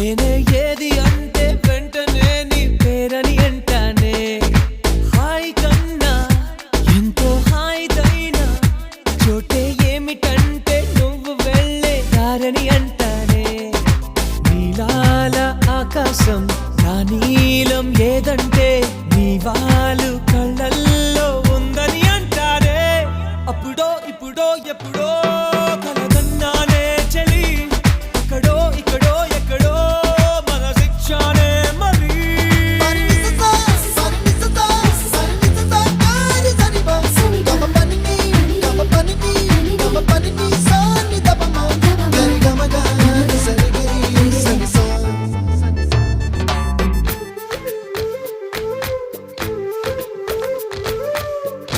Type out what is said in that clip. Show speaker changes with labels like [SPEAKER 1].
[SPEAKER 1] నేనే ఏది అంటే వెంటనే నీ పేరని అంటానే. హాయ్ కన్నా ఎంతో హాయిదైన చోటే ఏమిటంటే నువ్వు వెళ్ళే దారని అంటానే. నీలాల ఆకాశం నా నీలం ఏదంటే నీ వాళ్ళు కళ్ళల్లో ఉందని అంటారే అప్పుడో ఇప్పుడో ఎప్పుడో